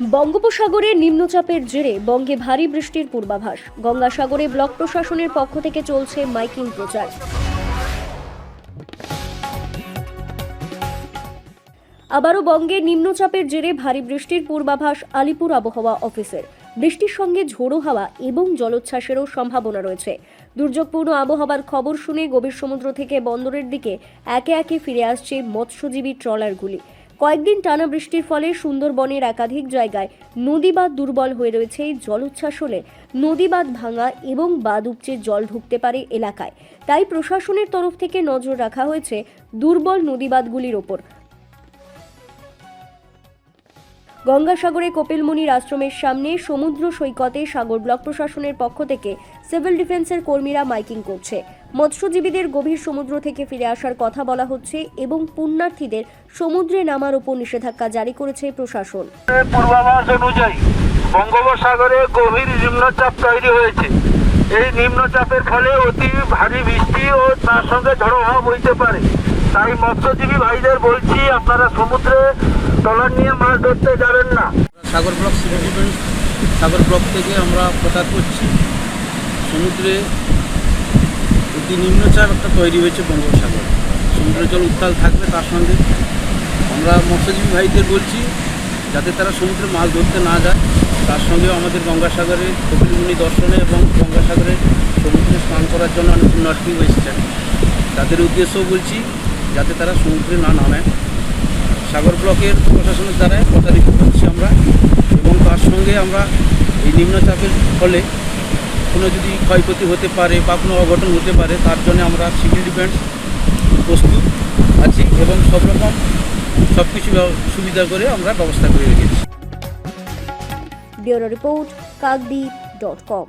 বঙ্গোপসাগরে নিম্নচাপের জেরে বঙ্গে ভারী বৃষ্টির পূর্বাভাস। গঙ্গাসাগরে ব্লক প্রশাসনের পক্ষ থেকে চলছে মাইকিং প্রচার। আবারও বঙ্গে নিম্নচাপের জেরে ভারী বৃষ্টির পূর্বাভাস আলিপুর আবহাওয়া অফিসের। বৃষ্টির সঙ্গে ঝোড়ো হাওয়া এবং জলোচ্ছ্বাসেরও সম্ভাবনা রয়েছে। দুর্যোগপূর্ণ আবহাওয়ার খবর শুনে গভীর সমুদ্র থেকে বন্দরের দিকে একে একে ফিরে আসছে মৎস্যজীবী ট্রলারগুলি। কয়েকদিন টানা বৃষ্টির ফলে সুন্দরবনের একাধিক জায়গায় নদী বাঁধ দুর্বল হয়ে রয়েছে জলোচ্ছ্বাস হলে নদী বাঁধ ভাঙা এবং বাঁধ উপচে জল ঢুকতে পারে এলাকায়। তাই প্রশাসনের তরফ থেকে নজর রাখা হয়েছে দুর্বল নদী বাঁধগুলির ওপর। গঙ্গাসাগরে কপিলমুনির আশ্রমের সামনে সমুদ্র সৈকতে সাগর ব্লক প্রশাসনের পক্ষ থেকে সিভিল ডিফেন্সের কর্মীরা মাইকিং করছে। মৎস্যজীবীদের গভীর সমুদ্র থেকে ফিরে আসার কথা বলা হচ্ছে এবং পুণ্যার্থীদের সমুদ্রে নামার উপর নিষেধাজ্ঞা জারি করেছে প্রশাসন। পূর্বাভাস অনুযায়ী বঙ্গোপসাগরে গভীর নিম্নচাপ তৈরি হয়েছে। এই নিম্নচাপের ফলে অতি ভারী বৃষ্টি ও তার সঙ্গে ঝড়ো হাওয়া বইতে পারে। তাই মৎস্যজীবী ভাইদের বলছি, আপনারা সমুদ্রে ট্রলার নিয়ে মাছ ধরতে যাবেন না। সাগর ব্লক সাগর ব্লক থেকে আমরা প্রচার করছি। সমুদ্রে অতি নিম্নচাপ একটা তৈরি হয়েছে বঙ্গোপসাগর। সমুদ্রের জল উত্তাল থাকবে তার সঙ্গে। আমরা মৎস্যজীবী ভাইদের বলছি, যাতে তারা সমুদ্রে মাছ ধরতে না যায়। তার সঙ্গেও আমাদের গঙ্গাসাগরে কপিলমুনি দর্শনে এবং গঙ্গাসাগরে সমুদ্রে স্নান করার জন্য অনেক পুণ্যার্থী এসেছেন তাদের উদ্দেশ্যও বলছি যাতে তারা সমুদ্রে না নামে। সাগর ব্লকের প্রশাসনের দ্বারা প্রচারিত করছি আমরা এবং তার সঙ্গে আমরা এই নিম্নচাপের ফলে কোনো যদি ক্ষয়ক্ষতি হতে পারে বা কোনো অঘটন হতে পারে, তার জন্য আমরা সিভিল ডিফেন্স প্রস্তুত আছি এবং সব রকম সব কিছু সুবিধা করে আমরা ব্যবস্থা করে রেখেছি। Bureau report, Kakdwip dot com.